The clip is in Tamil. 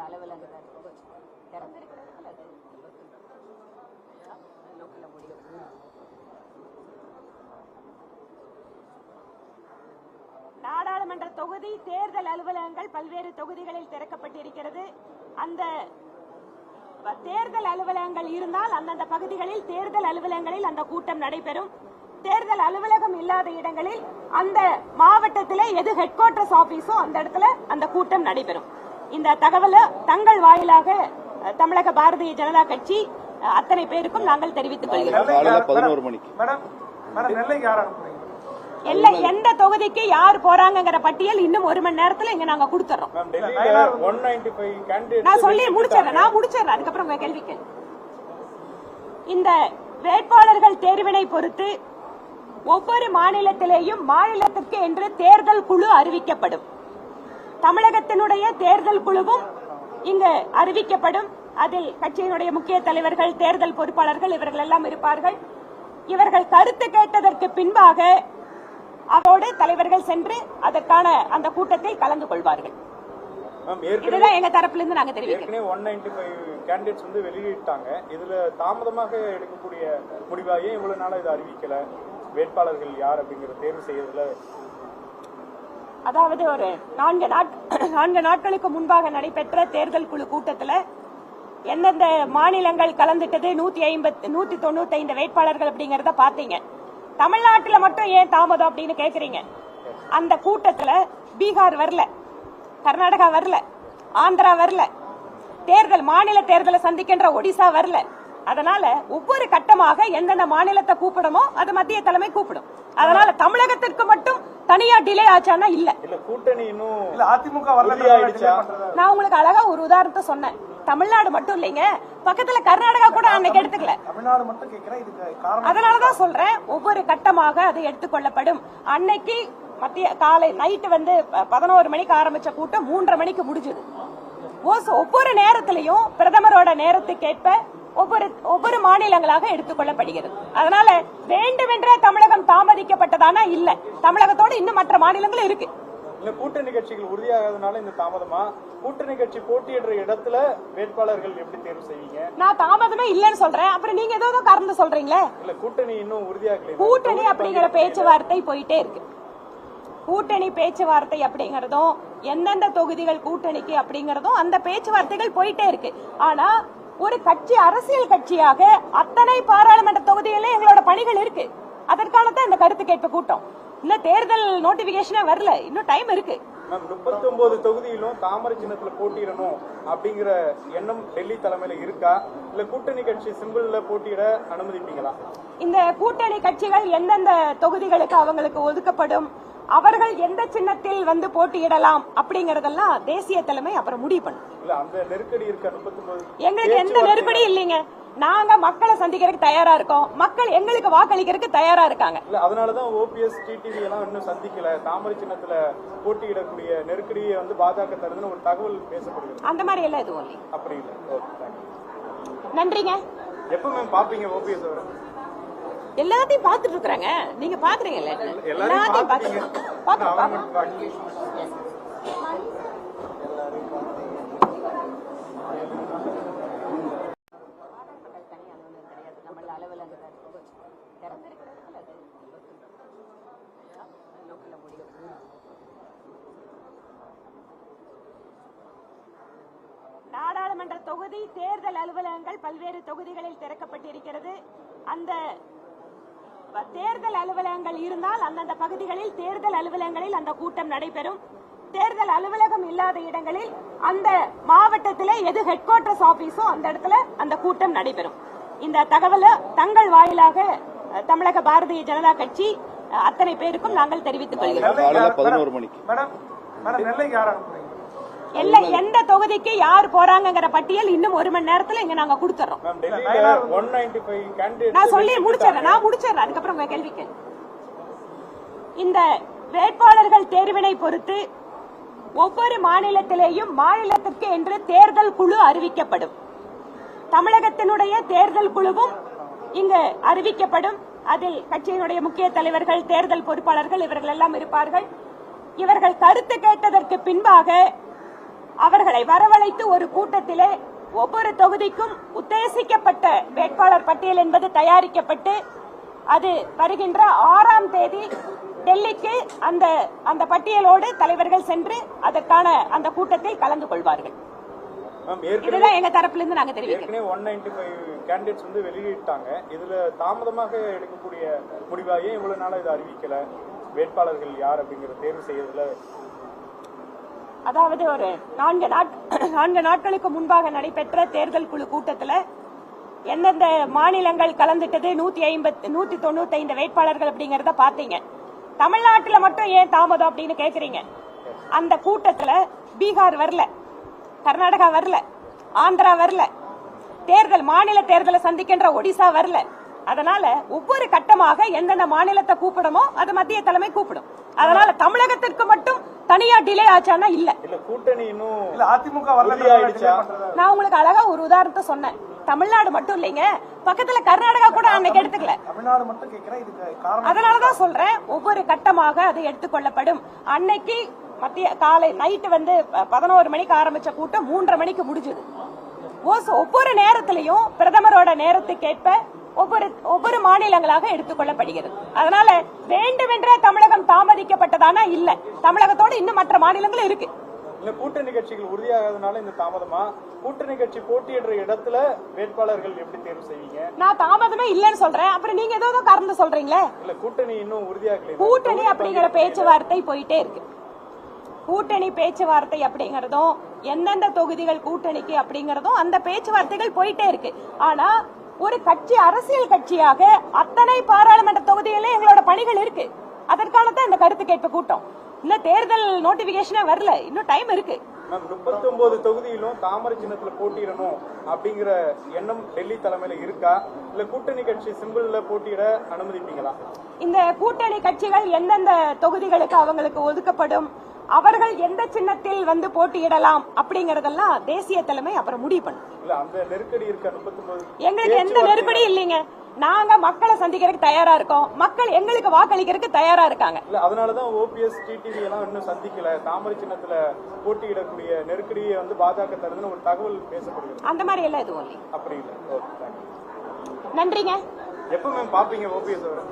உங்கள் அலுவலகம் திறந்திருக்கிறது அல்லது லோக்கலில் முடியும். நாடாளுமன்ற தொகுதி தேர்தல் அலுவலகங்கள் பல்வேறு தொகுதிகளில் திறக்கப்பட்டிருக்கிறது. அந்த தேர்தல் அலுவலகங்கள் இருந்தால் அந்தந்த பகுதிகளில் தேர்தல் அலுவலகங்களில் அந்த கூட்டம் நடைபெறும். தேர்தல் அலுவலகம் இல்லாத இடங்களில் அந்த மாவட்டத்திலே எது ஹெட் குவார்டர்ஸ் ஆபீஸோ அந்த இடத்துல அந்த கூட்டம் நடைபெறும். இந்த தகவலை தங்கள் வாயிலாக தமிழக பாரதிய ஜனதா கட்சி அத்தனை பேருக்கும் நாங்கள் தெரிவித்துக் கொள்கிறோம். எல்லா எந்த தொகுதிக்கு யார் போறாங்கங்கிற பட்டியல் இன்னும் ஒரு மணி நேரத்துல இங்க நாங்க கொடுத்துறோம். நான் சொல்லி முடிச்சிடுறேன் நான் முடிச்சிடுறேன் அதுக்கப்புறம் உங்க கேள்வி கேளு. இந்த வேட்பாளர்கள் தேர்வினை பொறுத்து ஒவ்வொரு மாநிலத்திலேயும் மாநிலத்திற்கு என்று தேர்தல் குழு அறிவிக்கப்படும். தமிழகத்தினுடைய தேர்தல் குழுவும் இங்கு அறிவிக்கப்படும். அதில் கட்சியினுடைய முக்கிய தலைவர்கள் தேர்தல் பொறுப்பாளர்கள் இவர்கள் எல்லாம் இருப்பார்கள். இவர்கள் கருத்து கேட்டதற்கு பின்பாக அவரோடு தலைவர்கள் சென்று அதற்கான அந்த கூட்டத்தில் கலந்து கொள்வார்கள். இதுதான் எங்க தரப்புல இருந்து நாங்க தெரிவிக்கிறோம். ஒன் நைன்டி ஃபைவ் கேண்டிடேட்ஸ் வந்து வெளியிட்டாங்க. இதுல தாமதமாக எடுக்கக்கூடிய முடிவா? ஏன் இவ்வளவு நாளா இதை அறிவிக்கல? வேட்பாளர்கள் யார் அப்படிங்கிற தேர்வு செய்யறதுல அதாவது ஒரு நான்கு நாட் நான்கு நாட்களுக்கு முன்பாக நடைபெற்ற தேர்தல் குழு கூட்டத்தில் எந்தெந்த மாநிலங்கள் கலந்துட்டது நூத்தி ஐம்பத்தி நூத்தி தொண்ணூத்தி ஐந்து வேட்பாளர்கள் அப்படிங்கறத பாத்தீங்க தமிழ்நாட்டுல மட்டும் ஏன் தாமதம் அப்படின்னு கேக்குறீங்க? அந்த கூட்டத்துல பீகார் வரல கர்நாடகா வரல ஆந்திரா வரல தேர்தல் மாநில தேர்தலை சந்திக்கின்ற ஒடிசா வரல. அதனால ஒவ்வொரு கட்டமாக எந்தெந்த மாநிலத்தை கூப்பிடுமோ அது மத்திய தலைமை கூப்பிடும். அதனால தமிழகத்திற்கு மட்டும் தனியா டிலே ஆச்சானா இல்ல. இல்ல கூட்டணி இன்னும் இல்ல அதிமுக? நான் உங்களுக்கு அழகா ஒரு உதாரணத்தை சொன்னேன். தமிழ்நாடு மட்டும் இல்லைங்க பக்கத்துல கர்நாடகா கூட அன்னைக்கு எடுத்துக்கல. தமிழ்நாடு மட்டும் கேட்கிறேன் இதுக்கு காரணம் அதனாலதான் சொல்றேன் ஒவ்வொரு கட்டமாக அது எடுத்துக்கொள்ளப்படும் அன்னைக்கு மத்திய காலை நைட்டு வந்து பதினோரு மணிக்கு ஆரம்பிச்ச கூட்டம் மூன்றரை மணிக்கு முடிஞ்சது. ஒவ்வொரு நேரத்திலையும் பிரதமரோட நேரத்துக்கேற்ப ஒவ்வொரு ஒவ்வொரு மாநிலங்களாக எடுத்துக்கொள்ளப்படுகிறது. அதனால வேண்டுமென்றே தமிழகம் தாமதிக்கப்பட்டதானா? இல்ல. தமிழகத்தோட இன்னும் மற்ற மாநிலங்களும் இருக்கு. இல்ல கூட்டணி கட்சிகள் உறுதியாகாதனால இந்த தாமதமா? கூட்டணி கட்சி போட்டியிடுற இடத்துல வேட்பாளர்கள் எப்படி தேர்வு செய்வீங்க? நான் தாமதமே இல்லைன்னு சொல்றேன். அப்புறம் நீங்க ஏதோ ஏதோ கறந்து சொல்றீங்களே? இல்ல கூட்டணி இன்னும் உறுதியாகல கூட்டணி அப்படிங்கிற பேச்சுவார்த்தை போயிட்டே இருக்கு. கூட்டணி பேச்சுவார்த்தை அப்படிங்கறதும் எந்தெந்த தொகுதிகள் கூட்டணிக்கு அப்படிங்கறதும் அந்த பேச்சுவார்த்தைகள் போயிட்டே இருக்கு. ஆனா ஒரு கட்சி அரசியல் கட்சியாக அத்தனை பாராளுமன்ற தொகுதிகளிலும் எங்களோட பணிகள் இருக்கு. அதற்கான தான் இந்த கருத்து கேட்பு கூட்டம். இன்னும் தேர்தல் நோட்டிபிகேஷனே வரல. இன்னும் டைம் இருக்கு. முப்பத்தி ஒன்பது தொகுதியிலும் தாமரை சின்னத்துல போட்டியிடணும் அப்படிங்கிற எண்ணம் டெல்லி தலைமையில இருக்கா? இல்ல கூட்டணி கட்சி சிம்பிள்ல போட்டியிட அனுமதிப்பீங்களா? இந்த கூட்டணி கட்சிகள் எந்தெந்த தொகுதிகளுக்கு அவங்களுக்கு ஒதுக்கப்படும்? அவர்கள் எந்த சின்னத்தில் வந்து போட்டியிடலாம் அப்படிங்கறதெல்லாம் தேசிய தலைமை அப்புறம் முடிவு பண்ணும். நெருக்கடி எங்களுக்கு எந்த நெருக்கடியும் இல்லைங்க. நாங்க மக்களை சந்திக்கிறதுக்கு தயாரா இருக்கோம். மக்கள் எங்களுக்கு வாக்களிக்கிறதுக்கு தயாரா இருக்காங்க. இல்ல அதனாலதான் ஓபிஎஸ் டிடிவி எல்லாம் இன்னும் சந்திக்கல. தாமரை சின்னத்துல போட்டியிடக்கூடிய நெருக்கடியை வந்து பாஜக தருதுன்னு ஒரு தகவல் பேசப்படுகிறது அந்த மாதிரி எல்லாம் எதுவும் இல்லை அப்படி இல்லை. நன்றிங்க. எப்ப மேம் பாப்பீங்க ஓபிஎஸ் அவரை? எல்லாத்தையும் பாத்துட்டு இருக்கிறாங்க நீங்க பாக்குறீங்கல்ல லோக்கல்ல முடியும் நாடாளுமன்ற தொகுதி தேர்தல் அலுவலகங்கள் பல்வேறு தொகுதிகளில் திறக்கப்பட்டிருக்கிறது. அந்த தேர்தல் அலுவலகங்கள் இருந்தால் அந்தந்த பகுதிகளில் தேர்தல் அலுவலகங்களில் அந்த கூட்டம் நடைபெறும். தேர்தல் அலுவலகம் இல்லாத இடங்களில் அந்த மாவட்டத்திலே எது ஹெட் குவார்டர்ஸ் ஆபீஸோ அந்த இடத்துல அந்த கூட்டம் நடைபெறும். இந்த தகவலை தங்கள் வாயிலாக தமிழக பாரதிய ஜனதா கட்சி அத்தனை பேருக்கும் நாங்கள் தெரிவித்துக் கொள்கிறோம். எல்லா எந்த தொகுதிக்கு யார் போறாங்கங்கிற பட்டியல் இன்னும் ஒரு மணி நேரத்துல இங்க நாங்க கொடுத்துறோம். நான் சொல்லி முடிச்சிடுறேன். நான் முடிச்சிடுறேன். அதுக்கப்புறம் உங்க கேள்வி கேளு. இந்த வேட்பாளர்கள் தேர்வினை பொறுத்து ஒவ்வொரு மாநிலத்திலேயும் மாநிலத்திற்கு என்று தேர்தல் குழு அறிவிக்கப்படும். தமிழகத்தினுடைய தேர்தல் குழுவும் இங்கு அறிவிக்கப்படும். அதில் கட்சியினுடைய முக்கிய தலைவர்கள் தேர்தல் பொறுப்பாளர்கள் இவர்கள் எல்லாம் இருப்பார்கள். இவர்கள் கருத்து கேட்டதற்கு பின்பாக அவர்களை வரவழைத்து ஒரு கூட்டத்திலே ஒவ்வொரு தொகுதிக்கும் உத்தேசிக்கப்பட்ட வேட்பாளர் பட்டியல் என்பது தயாரிக்கப்பட்டு அது வருகின்ற ஆறாம் தேதி டெல்லிக்கு அந்த அந்த பட்டியலோடு தலைவர்கள் சென்று அதற்கான அந்த கூட்டத்தில் கலந்து கொள்வார்கள். இதுதான் எங்க தரப்புல இருந்து நாங்க தெரிவிக்கிறோம். ஏற்கனவே ஒன் நைன்டி ஃபைவ் கேண்டிடேட்ஸ் வந்து வெளியிட்டாங்க. இதுல தாமதமாக எடுக்கக்கூடிய முடிவா? ஏன் இவ்வளவு நாளா இதை அறிவிக்கல? வேட்பாளர்கள் யார் அப்படிங்கிற தேர்வு செய்யறதுல அதாவது ஒரு நான்கு நாட் நான்கு நாட்களுக்கு முன்பாக நடைபெற்ற தேர்தல் குழு கூட்டத்தில் எந்தெந்த மாநிலங்கள் கலந்துட்டது? நூத்தி ஐம்பத்தி நூத்தி தொண்ணூத்தி ஐந்து வேட்பாளர்கள் அப்படிங்கறத பாத்தீங்க தமிழ்நாட்டுல மட்டும் ஏன் தாமதம் அப்படின்னு கேக்குறீங்க? அந்த கூட்டத்துல பீகார் வரல கர்நாடகா வரல ஆந்திரா வரல தேர்தல் மாநில தேர்தலை சந்திக்கின்ற ஒடிசா வரல. அதனால ஒவ்வொரு கட்டமாக எந்தெந்த மாநிலத்தை கூப்பிடுமோ அது மத்திய தலைமை கூப்பிடும். அதனால தமிழகத்திற்கு மட்டும் தனியா டிலே ஆச்சானா இல்ல. இல்ல கூட்டணி இன்னும் இல்ல அதிமுக? நான் உங்களுக்கு அழகா ஒரு உதாரணத்தை சொன்னேன். தமிழ்நாடு மட்டும் இல்லைங்க பக்கத்துல கர்நாடகா கூட அன்னைக்கு எடுத்துக்கல. தமிழ்நாடு மட்டும் கேட்கிறேன் இதுக்கு காரணம் அதனாலதான் சொல்றேன் ஒவ்வொரு கட்டமாக அது எடுத்துக்கொள்ளப்படும் அன்னைக்கு மத்திய காலை நைட்டு வந்து பதினோரு மணிக்கு ஆரம்பிச்ச கூட்டம் மூன்றரை மணிக்கு முடிஞ்சது. ஒவ்வொரு நேரத்திலையும் பிரதமரோட நேரத்துக்கேற்ப ஒவ்வொரு ஒவ்வொரு மாநிலங்களாக எடுத்துக்கொள்ளப்படுகிறது. அதனால வேண்டுமென்றே தமிழகம் தாமதிக்கப்பட்டதானா? இல்ல. தமிழகத்தோட இன்னும் மற்ற மாநிலங்களும் இருக்கு. இல்ல கூட்டணி கட்சிகள் உறுதியாகாதனால இந்த தாமதமா? கூட்டணி கட்சி போட்டியிடுற இடத்துல வேட்பாளர்கள் எப்படி தேர்வு செய்வீங்க? நான் தாமதமே இல்லைன்னு சொல்றேன். அப்புறம் நீங்க ஏதோ ஏதோ கறந்து சொல்றீங்களே? இல்ல கூட்டணி இன்னும் உறுதியாகல கூட்டணி அப்படிங்கிற பேச்சுவார்த்தை போயிட்டே இருக்கு. கூட்டணி பேச்சுவார்த்தை அப்படிங்கறதும் எந்தெந்த தொகுதிகள் கூட்டணிக்கு அப்படிங்கறதும் அந்த பேச்சுவார்த்தைகள் போயிட்டே இருக்கு. ஆனா ஒரு கட்சி அரசியல் கட்சியாக அத்தனை பாராளுமன்ற தொகுதிகளிலும் எங்களோட பணிகள் இருக்கு. அதற்கான தான் இந்த கருத்து கேட்பு கூட்டம். இன்னும் தேர்தல் நோட்டிபிகேஷனே வரல. இன்னும் டைம் இருக்கு. மேம் முப்பத்தி ஒன்பது தொகுதியிலும் தாமரை சின்னத்துல போட்டியிடணும் அப்படிங்கிற எண்ணம் டெல்லி தலைமையில இருக்கா? இல்ல கூட்டணி கட்சி சிம்பிள்ல போட்டியிட அனுமதிப்பீங்களா? இந்த கூட்டணி கட்சிகள் எந்தெந்த தொகுதிகளுக்கு அவங்களுக்கு ஒதுக்கப்படும்? அவர்கள் எந்த சின்னத்தில் வந்து போட்டியிடலாம் அப்படிங்கறதெல்லாம் தேசிய தலைமை அப்புறம் முடிவு பண்ணும். நெருக்கடி எங்களுக்கு எந்த நெருக்கடியும் இல்லைங்க. நாங்க மக்களை சந்திக்கிறதுக்கு தயாரா இருக்கோம். மக்கள் எங்களுக்கு வாக்களிக்கிறதுக்கு தயாரா இருக்காங்க. இல்ல அதனாலதான் ஓபிஎஸ் டிடிவி எல்லாம் இன்னும் சந்திக்கல. தாமரை சின்னத்துல போட்டியிடக்கூடிய நெருக்கடியை வந்து பாஜக தருதுன்னு ஒரு தகவல் பேசப்படுகிறது. அந்த மாதிரி எல்லாம் எதுவும் இல்லை அப்படி இல்லை. நன்றிங்க. எப்போ மேம் பாப்பீங்க ஓபிஎஸ் அவரை?